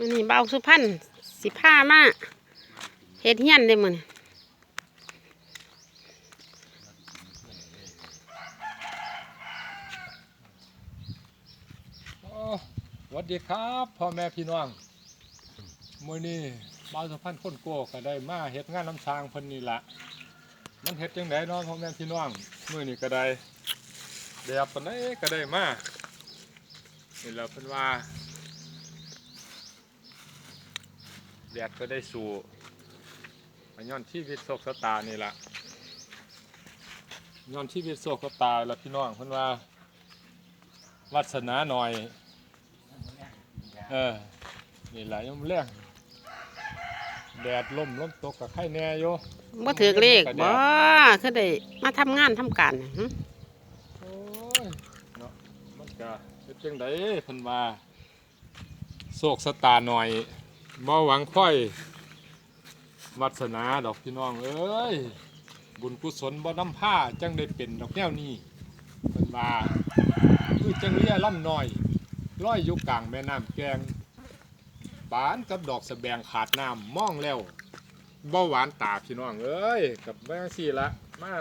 มื้อนี้เบาสุพรรณสิพามาเฮ็ดเฮียนเด้มือนโอ้สวัสดีครับพ่อแม่พี่น้องมื้อนี้บ้าสุพรรณคนโกก็ได้มาเฮ็ดงานน้ำช้างเพิ่นนี่ละมันเฮ็ดจังไดเนาะพ่อแม่พี่น้องมือนี้ก็ได้แดดปานใดก็ได้มานี่และเพิ่นว่าแดดก็ได้สู่ก็ย้อนชีวิตโศกชะตานี่ล่ะย้อนชีวิตโศกชะตาแล้วพี่น้องเพิ่นว่าวัสนาหน่อย เออ นี่แหละยังแรงแดดลมลมตกกับไข่แน่โยบ่ถือเลขบ่คือได้มาทำงานทำการน่ะหึโอ้ยเนาะมันก็เป็นจังไดเพิ่นว่าโศกสตาหน่อย บ่หวังค่อยวัสนาดอกพี่น้องเอ้ยบุญกุศลบ่น้ำผ้าจังได้เป็นดอกแนวนี้เพิ่นว่าคือจังเลียล่ำน้อยลอยอยู่กลางแม่น้ำแกงบานกับดอกสะแบงขาดน้ำมองแล้วบ่หวานตาพี่น้องเอ้ยกับแม่สี่ละมา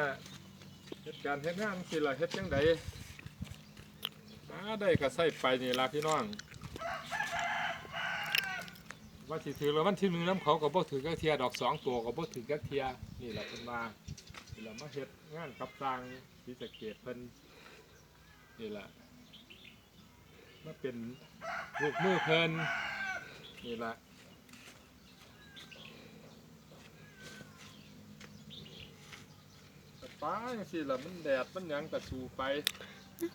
เฮ็ดการณ์เฮ็ดงานสิละเฮ็ดจังไดมาได้ก็ใส่ไปนี่ละพี่น้อง ว่าสิถือแล้วมันที่หนึงน้ำเขาก็บ่ถือกักเทียดอกสองตัวก็บ่ถือกักเทียนี่แหละเพิ่นว่านี่ละมาเฮ็ดงานกับสร้างศรีสะเกษเพิ่นนี่ละมาเป็นลูกมือเพิ่นนี่ละแต่ป้าจังสิละมันแดดมันหยังกระสูไป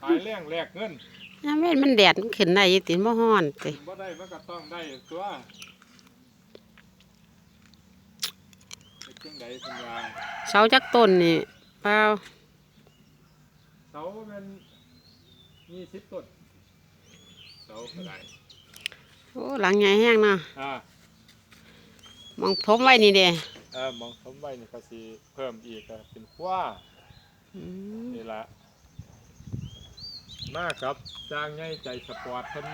ขายแรงแลกเงินยามเว้นมันแดดมันขึ้นได้อยู่ติบ่ฮ้อนติ บ่ได้มันก็ต้องได้ตัวเป็น จังไดเพิ่นว่าเสาจักต้นนี่เปล่าเสามันมีสิบต้นเสาก็ได้โอ้หลังใหญ่แห้งเนาะอ่ามองผมไว้นี่เด้เออมองผมไว้นี่ก็สิเพิ่มอีกก็เป็นคว้าอืมนี่ละมาครับสร้างง่ายใจสปอร์ตเพิ่น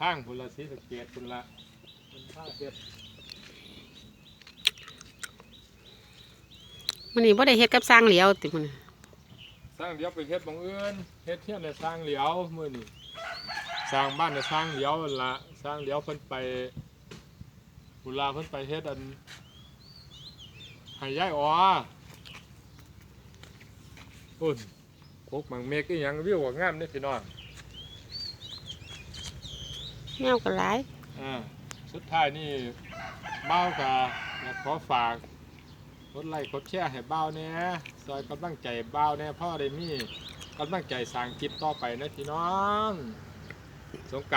ทางพุ่นละศรีสะเกษพุ่นละเพิ่นพาเฮ็ด มื้อนี้บ่ได้เฮ็ดกับสร้างเหลียวติมื้อนี้สร้างเดียวไปเฮ็ดบังเอิญเฮ็ดเที่ยนในสร้างเหลียวมื้อนี้สร้างบ้านในสร้างเหลียวนั่นละสร้างเหลียวเพิ่นไปพุ่นละเพิ่นไปเฮ็ดอันให้ยายอ๋อปุ่นพกมังเมฆอีหยังวิวก็งามเด้อพี่น้องแมวก็หลายอ่าสุดท้ายนี่เบ้ากับอยากขอฝากก ดไลค์กดแชร์ให้เบ้าเนี่ยซอยกำลังใจเบ้าเนี่ยพ่อได้มีกำลังใจสร้างคลิปต่อไปนะพี่น้อง สงการ